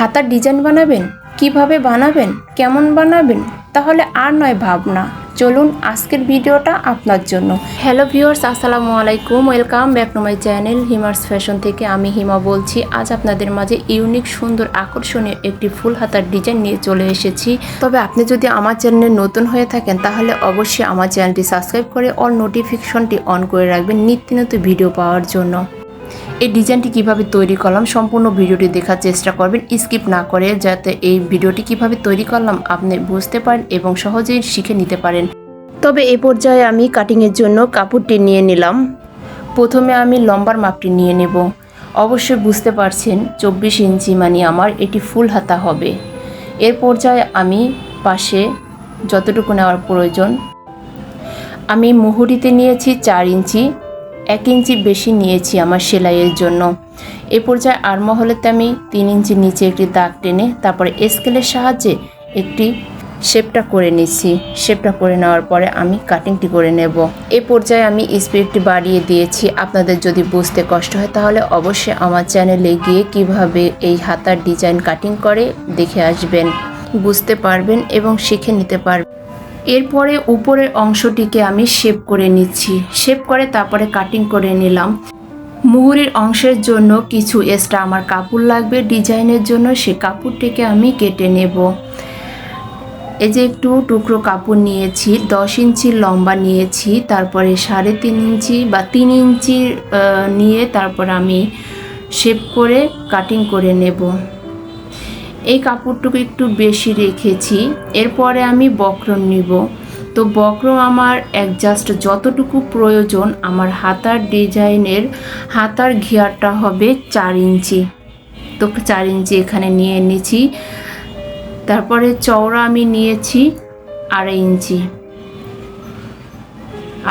হাতার ডিজাইন বানাবেন? কীভাবে বানাবেন? কেমন বানাবেন? তাহলে আর নয় ভাবনা। চলুন আজকের ভিডিওটা আপনার জন্য। হ্যালো ভিউয়ার্স, আসসালামু আলাইকুম। Welcome back to my channel Hima's fashion থেকে আমি হিমা বলছি। আজ আপনাদের মাঝে ইউনিক, সুন্দর, আকর্ষণীয় একটি ফুল হাতার ডিজাইন নিয়ে চলে এসেছি। তবে আপনি যদি আমার চ্যানেলে নতুন হয়ে থাকেন, তাহলে অবশ্যই আমার চ্যানেলটি সাবস্ক্রাইব করে অল নোটিফিকেশনটি অন করে রাখবেন নিত্য নতুন ভিডিও পাওয়ার জন্য। এই ডিজাইনটি কীভাবে তৈরি করলাম সম্পূর্ণ ভিডিওটি দেখার চেষ্টা করবেন। স্কিপ না করে যাতে এই ভিডিওটি কীভাবে তৈরি করলাম আপনি বুঝতে পারেন এবং সহজেই শিখে নিতে পারেন। তবে এ পর্যায়ে আমি কাটিংয়ের জন্য কাপড়টি নিয়ে নিলাম। প্রথমে আমি লম্বার মাপটি নিয়ে নেব। অবশ্যই বুঝতে পারছেন, চব্বিশ ইঞ্চি মানে আমার, এটি ফুল হাতা হবে। এর পর্যায়ে আমি পাশে যতটুকু নেওয়ার প্রয়োজন, আমি মুহুরিতে নিয়েছি চার ইঞ্চি। এক ইঞ্চি বেশি নিয়েছি আমার সেলাইয়ের জন্য। এ পর্যায়ে আর মহলেতে আমি তিন ইঞ্চি নিচে একটি দাগ টেনে তারপরে স্কেলের সাহায্যে একটি শেপটা করে নিচ্ছি। শেপটা করে নেওয়ার পরে আমি কাটিংটি করে নেব। এ পর্যায়ে আমি স্পিডটি বাড়িয়ে দিয়েছি। আপনাদের যদি বুঝতে কষ্ট হয় তাহলে অবশ্যই আমার চ্যানেলে গিয়ে কীভাবে এই হাতার ডিজাইন কাটিং করে দেখে আসবেন। বুঝতে পারবেন এবং শিখে নিতে পারবেন। এরপরে উপরের অংশটিকে আমি শেপ করে নিচ্ছি। শেপ করে তারপরে কাটিং করে নিলাম। মুহুরির অংশের জন্য কিছু এক্সট্রা আমার কাপড় লাগবে। ডিজাইনের জন্য সে কাপড়টিকে আমি কেটে নেব। এই যে একটু টুকরো কাপড় নিয়েছি দশ ইঞ্চির লম্বা নিয়েছি তারপরে সাড়ে তিন ইঞ্চি বা তিন ইঞ্চির আহ, নিয়ে তারপর আমি শেপ করে কাটিং করে নেব। এই কাপড়টুকু একটু বেশি রেখেছি, এরপরে আমি বক্রম নিব। তো বক্রম আমার অ্যাডজাস্ট যতটুকু প্রয়োজন আমার হাতার ডিজাইনের হাতার ঘিয়ারটা হবে চার ইঞ্চি। তো চার ইঞ্চি এখানে নিয়ে নিয়েছি তারপরে চওড়া আমি নিয়েছি আড়াই ইঞ্চি।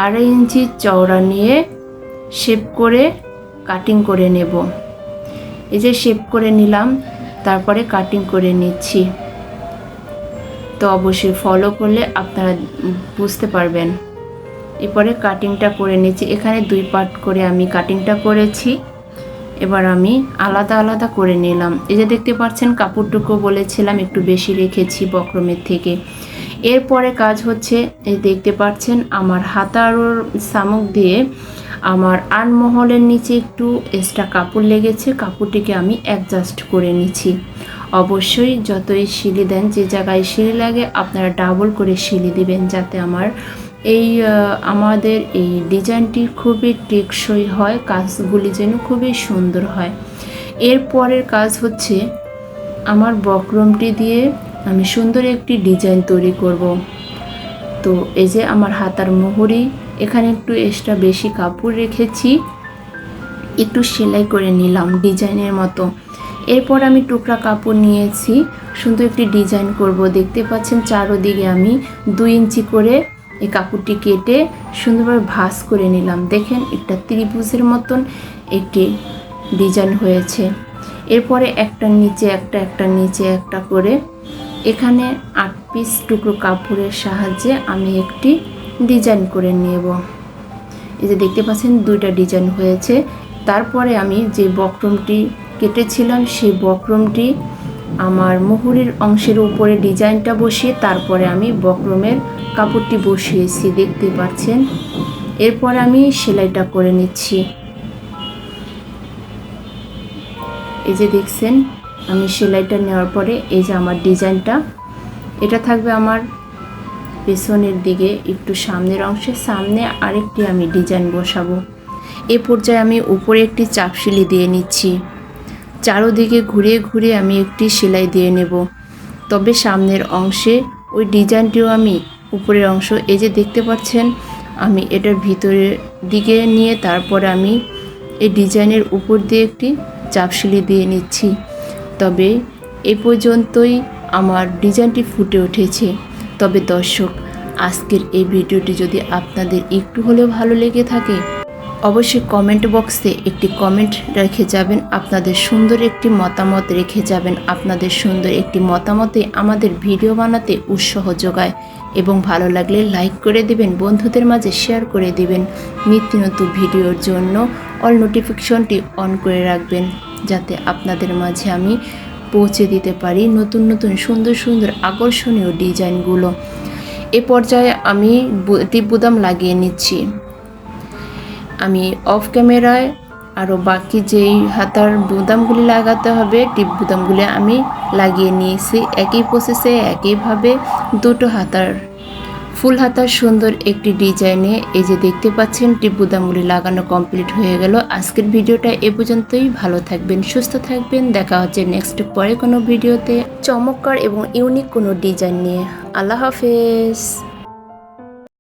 আড়াই ইঞ্চি চওড়া নিয়ে শেপ করে কাটিং করে নেব। এই যে শেপ করে নিলাম তারপরে কাটিং করে নিচ্ছি। তো অবশ্যই ফলো করলে আপনারা বুঝতে পারবেন। এরপরে কাটিংটা করে নিচ্ছি। এখানে দুই পার্ট করে আমি কাটিংটা করেছি। এবার আমি আলাদা আলাদা করে নিলাম। এই যে দেখতে পাচ্ছেন, কাপড়টুকু বলেছিলাম, একটু বেশি রেখেছি বক্রমের থেকে। এরপরে কাজ হচ্ছে, এই দেখতে পাচ্ছেন, আমার হাতার শামুক দিয়ে আমার আনমহলের নিচে একটু এক্সট্রা কাপড় লেগেছে, কাপড়টিকে আমি অ্যাডজাস্ট করে নিচ্ছি। অবশ্যই যতই সিলি দেন, যে জায়গায় সিলি লাগে, আপনারা ডাবল করে সিলি দিবেন যাতে আমার এই আমাদের এই ডিজাইনটি খুবই টেকসই হয়, কাজগুলি যেন খুবই সুন্দর হয়। এরপরের কাজ হচ্ছে, আমার বক্রমটি দিয়ে আমি সুন্দর একটি ডিজাইন তৈরি করব। তো এই যে আমার হাতার মোহরি, এখানে একটু এক্সট্রা বেশি কাপড় রেখেছি। একটু সেলাই করে নিলাম ডিজাইনের মতো। এরপর আমি টুকরা কাপড় নিয়েছি। সুন্দর একটি ডিজাইন করব। দেখতে পাচ্ছেন চারোদিকে আমি দুই ইঞ্চি করে এই কাপড়টি কেটে সুন্দরভাবে ভাঁজ করে নিলাম। দেখেন, একটা ত্রিভুজের মতন একটি ডিজাইন হয়েছে। এরপরে একটা নিচে, একটা একটা নিচে, একটা করে এখানে আট পিস টুকরো কাপড়ের সাহায্যে আমি একটি ডিজাইন করে নেব। এই যে দেখতে পাচ্ছেন, দুইটা ডিজাইন হয়েছে। তারপরে আমি যে বক্রমটি কেটেছিলাম, সেই বক্রমটি আমার মুহুরির অংশের উপরে ডিজাইনটা বসিয়ে তারপরে আমি বক্রমের কাপড়টি বসিয়েছি, দেখতে পাচ্ছেন। এরপর আমি সেলাইটা করে নিচ্ছি। এই যে দেখছেন আমি সেলাইটা নেওয়ার পরে এই যে আমার ডিজাইনটা, এটা থাকবে আমার পেছনের দিকে একটু সামনের অংশে, সামনে আরেকটি আমি ডিজাইন বসাবো। এ পর্যায়ে আমি উপরে একটি চাপশিলি দিয়ে নিচ্ছি। চারোদিকে ঘুরিয়ে ঘুরিয়ে আমি একটি সেলাই দিয়ে নেব। তবে সামনের অংশে ওই ডিজাইনটিও আমি উপরের অংশ, এই যে দেখতে পাচ্ছেন, আমি এটার ভিতরের দিকে নিয়ে তারপরে আমি এই ডিজাইনের উপর দিয়ে একটি চাপশিলি দিয়ে নিচ্ছি। তবে এ পর্যন্তই আমার ডিজাইনটি ফুটে উঠেছে। তবে দর্শক, আজকের এই ভিডিওটি যদি আপনাদের একটু হলেও ভালো লেগে থাকে, অবশ্যই কমেন্ট বক্সে একটি কমেন্ট রেখে যাবেন, আপনাদের সুন্দর একটি মতামত রেখে যাবেন, আপনাদের সুন্দর একটি মতামতে আমাদের ভিডিও বানাতে উৎসাহ যোগায় এবং ভালো লাগলে লাইক করে দিবেন, বন্ধুদের মাঝে শেয়ার করে দিবেন। নিত্য নতুন ভিডিওর জন্য অল নোটিফিকেশনটি অন করে রাখবেন। যাতে আপনাদের মাঝে আমি পৌঁছে দিতে পারি নতুন নতুন সুন্দর সুন্দর আকর্ষণীয় ডিজাইনগুলো। এ পর্যায়ে আমি বুদাম লাগিয়ে নিচ্ছি। আমি অফ ক্যামেরায় আরও বাকি যেই হাতার বুদামগুলি লাগাতে হবে টিপ বুদামগুলি আমি লাগিয়ে নিয়েছি। একই প্রসেসে একইভাবে দুটো হাতার ফুল হাতার সুন্দর একটি ডিজাইনে এই যে দেখতে পাচ্ছেন টিপুদামুলি লাগানো কমপ্লিট হয়ে গেল। আজকের ভিডিওটা এ পর্যন্তই। ভালো থাকবেন, সুস্থ থাকবেন। দেখা হচ্ছে নেক্সট পরে কোনো ভিডিওতে। চমৎকার এবং ইউনিক কোনো ডিজাইন নিয়ে। আল্লাহ হাফেজ।